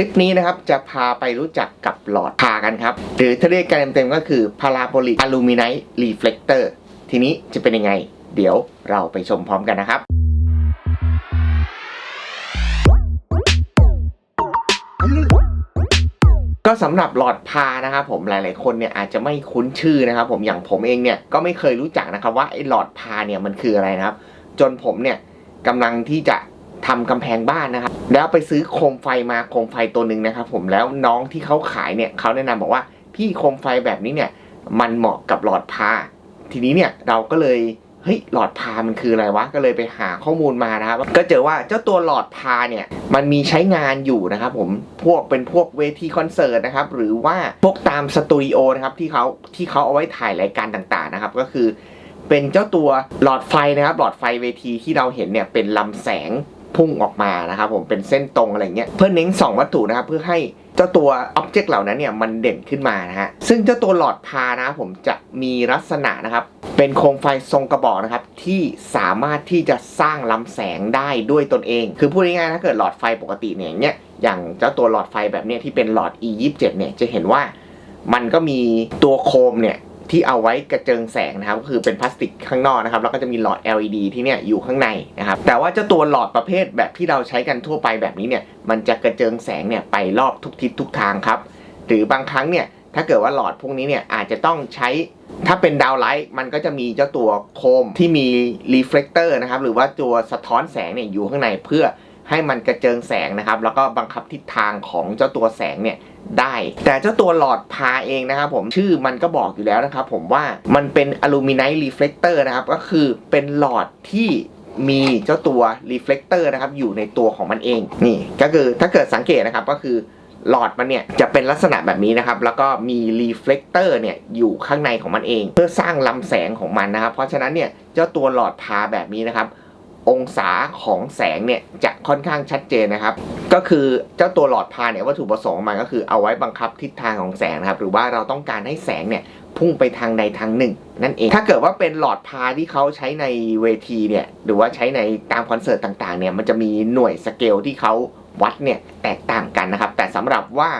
คลิปนี้นะครับจะพาไปรู้จักกับหลอดพากันครับ หรือถ้าเรียกกันเต็มๆก็คือ Parabolic Aluminite Reflector ทีนี้จะเป็นยังไง เดี๋ยวเราไปชมพร้อมกันนะครับก็สำหรับหลอดพานะครับผมหลาย ๆ คนเนี่ยอาจจะไม่คุ้นชื่อนะครับ ผมอย่างผมเองเนี่ยก็ไม่เคยรู้จักนะครับว่าไอ้หลอดพาเนี่ยมันคืออะไรนะครับ จนผมเนี่ยกำลังที่จะทำกำแพงบ้านนะครับ แล้วไปซื้อโคมไฟมาโคมไฟตัวหนึ่งนะครับผมแล้วน้องที่เขาขายเนี่ยเขาแนะนำบอกว่าพี่โคมไฟแบบนี้เนี่ยมันเหมาะกับหลอดพาทีนี้เนี่ยเราก็เลยเฮ้ยหลอดพามันคืออะไรวะก็เลยไปหาข้อมูลมานะครับ ก็เจอว่าเจ้าตัวหลอดพาเนี่ยมันมีใช้งานอยู่นะครับผมพวกเป็นพวกเวทีคอนเสิร์ตนะครับหรือว่าพวกตามสตูดิโอนะครับที่เขาที่เขาเอาไว้ถ่ายรายการต่างๆนะครับ ก็คือเป็นเจ้าตัวหลอดไฟนะครับ หลอดไฟเวทีที่เราเห็นเนี่ยเป็นลำแสง พุ่งออกมานะครับผมเป็นเส้นตรงอะไรเงี้ยเพื่อเน้นสองวัตถุนะครับเพื่อให้เจ้าตัวอ็อบเจกต์เหล่านั้นเนี่ยมันเด่นขึ้นมานะฮะซึ่งเจ้าตัวหลอดพานะผมจะมีลักษณะนะครับ เป็นโคมไฟทรงกระบอกนะครับ ที่สามารถที่จะสร้างลำแสงได้ด้วยตนเอง คือพูดง่ายๆถ้าเกิดหลอดไฟปกติเนี่ยอย่างเงี้ยอย่างเจ้าตัวหลอดไฟแบบเนี้ยที่เป็นหลอด e 2 7เนี่ยจะเห็นว่ามันก็มีตัวโคมเนี่ย ที่เอาไว้กระเจิงแสงนะครับก็คือเป็นพลาสติกข้างนอกนะครับแล้วก็จะมีหลอด LED ที่เนี่ยอยู่ข้างในนะครับแต่ว่าเจ้าตัวหลอดประเภทแบบที่เราใช้กันทั่วไปแบบนี้เนี่ยมันจะกระเจิงแสงเนี่ยไปรอบทุกทิศทุกทางครับหรือบางครั้งเนี่ยถ้าเกิดว่าหลอดพวกนี้เนี่ยอาจจะต้องใช้ถ้าเป็นดาวไลท์มันก็จะมีเจ้าตัวโคมที่มีรีเฟล e เตอร์นะครับหรือว่าตัวสะท้อนแสงเนี่ยอยู่ข้างในเพื่อ ให้มันกระเจิงแสงนะครับ แล้วก็บังคับทิศทางของเจ้าตัวแสงเนี่ยได้ แต่เจ้าตัวหลอดพาเองนะครับผมชื่อมันก็บอกอยู่แล้วนะครับผมว่ามันเป็นอลูมิไนท์รีเฟล e เตอร์นะครับ ก็คือเป็นหลอดที่มีเจ้าตัวรีเฟล e เตอร์นะครับอยู่ในตัวของมันเองนี่ก็คือถ้าเกิดสังเกตนะครับก็คือหลอดมันเนี่ยจะเป็นลักษณะแบบนี้นะครับ แล้วก็มีรีเฟล e เตอร์เนี่ยอยู่ข้างในของมันเอง เพื่อสร้างลำแสงของมันนะครับ เพราะฉะนั้นเนี่ยเจ้าตัวหลอดพาแบบนี้นะครับ องศาของแสงเนี่ยจะค่อนข้างชัดเจนนะครับ ก็คือเจ้าตัวหลอดพาเนี่ยวัตถุประสงค์มันก็คือเอาไว้บังคับทิศทางของแสงนะครับ หรือว่าเราต้องการให้แสงเนี่ยพุ่งไปทางใดทางหนึ่ง นั่นเอง ถ้าเกิดว่าเป็นหลอดพาที่เขาใช้ในเวทีเนี่ยหรือว่าใช้ในตามคอนเสิร์ตต่างๆเนี่ยมันจะมีหน่วยสเกลที่เขาวัดเนี่ยแตกต่างกันนะครับ แต่สำหรับว่า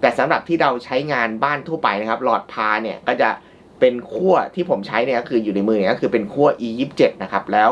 แต่สำหรับที่เราใช้งานบ้านทั่วไปนะครับ หลอดพาเนี่ยก็จะเป็นขั้วที่ผมใช้เนี่ยก็คืออยู่ในมือเนี่ยก็คือเป็นขั้ว e 2 7นะครับแล้ว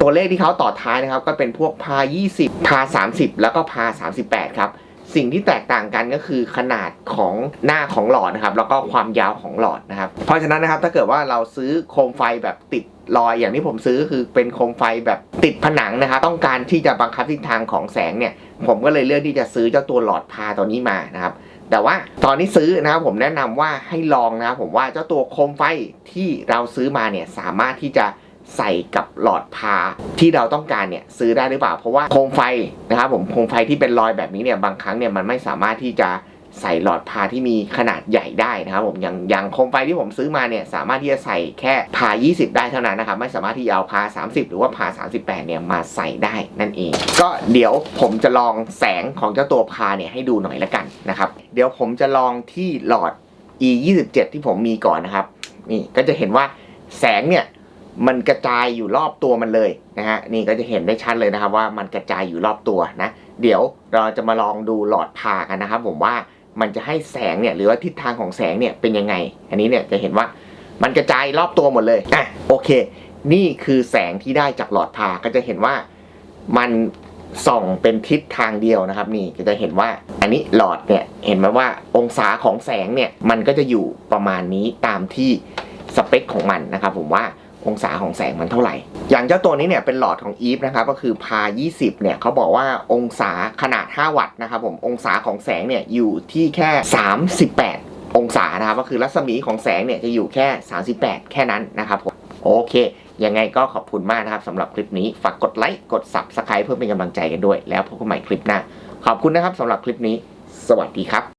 ตัวเลขที่เขาต่อท้ายนะครับ ก็เป็นพวกพา 20 พา 30 แล้วก็พา 38 ครับ สิ่งที่แตกต่างกันก็คือขนาดของหน้าของหลอดนะครับ แล้วก็ความยาวของหลอดนะครับ เพราะฉะนั้นนะครับถ้าเกิดว่าเราซื้อโคมไฟแบบติดรอยอย่างที่ผมซื้อคือเป็นโคมไฟแบบติดผนังนะครับต้องการที่จะบังคับทิศทางของแสงเนี่ย ผมก็เลยเลือกที่จะซื้อเจ้าตัวหลอดพาตัวนี้มานะครับ แต่ว่าตอนที่ซื้อนะครับผมแนะนำว่าให้ลองนะครับผมว่าเจ้าตัวโคมไฟที่เราซื้อมาเนี่ยสามารถที่จะ ใส่กับหลอดพาที่เราต้องการเนี่ยซื้อได้หรือเปล่า เพราะว่าโคมไฟนะครับผมโคมไฟที่เป็นรอยแบบนี้เนี่ยบางครั้งเนี่ยมันไม่สามารถที่จะใส่หลอดพาที่มีขนาดใหญ่ได้นะครับผมอย่างอย่างโคมไฟที่ผมซื้อมาเนี่ยสามารถที่จะใส่แค่พา 20 ได้เท่านั้นนะครับไม่สามารถที่จะเอาพา 30 หรือว่าพา 38 เนี่ยมาใส่ได้นั่นเอง ก็เดี๋ยวผมจะลองแสงของเจ้าตัวพาเนี่ยให้ดูหน่อยละกันนะครับเดี๋ยวผมจะลองที่หลอด e 27ที่ผมมีก่อนนะครับนี่ก็จะเห็นว่าแสงเนี่ย มันกระจายอยู่รอบตัวมันเลยนะฮะนี่ก็จะเห็นได้ชัดเลยนะครับว่ามันกระจายอยู่รอบตัวนะเดี๋ยวเราจะมาลองดูหลอดพากันนะครับ ผมว่ามันจะให้แสงเนี่ยหรือว่าทิศทางของแสงเนี่ยเป็นยังไง อันนี้เนี่ยจะเห็นว่ามันกระจายรอบตัวหมดเลยอะโอเค นี่คือแสงที่ได้จากหลอดพาก็จะเห็นว่ามันส่องเป็นทิศทางเดียวนะครับ นี่ก็จะเห็นว่าอันนี้หลอดเนี่ยเห็นไหมว่าองศาของแสงเนี่ยมันก็จะอยู่ประมาณนี้ตามที่สเปคของมันนะครับ ผมว่า องศาของแสงมันเท่าไหร่ อย่างเจ้าตัวนี้เนี่ยเป็นหลอดของ e v e นะครับก็คือพา 20 เนี่ยเขาบอกว่าองศาขนาด 5 วัตต์นะครับผมองศาของแสงเนี่ยอยู่ที่แค่ 38 องศานะครับก็คือรัศมีของแสงเนี่ยจะอยู่แค่ 38 แค่นั้นนะครับผมโอเค ยังไงก็ขอบคุณมากนะครับสำหรับคลิปนี้ฝากกดไลค์กด Subscribe เพื่อเป็นกำลังใจกันด้วย แล้วพบกันใหม่คลิปหน้าขอบคุณนะครับสำหรับคลิปนี้ สวัสดีครับ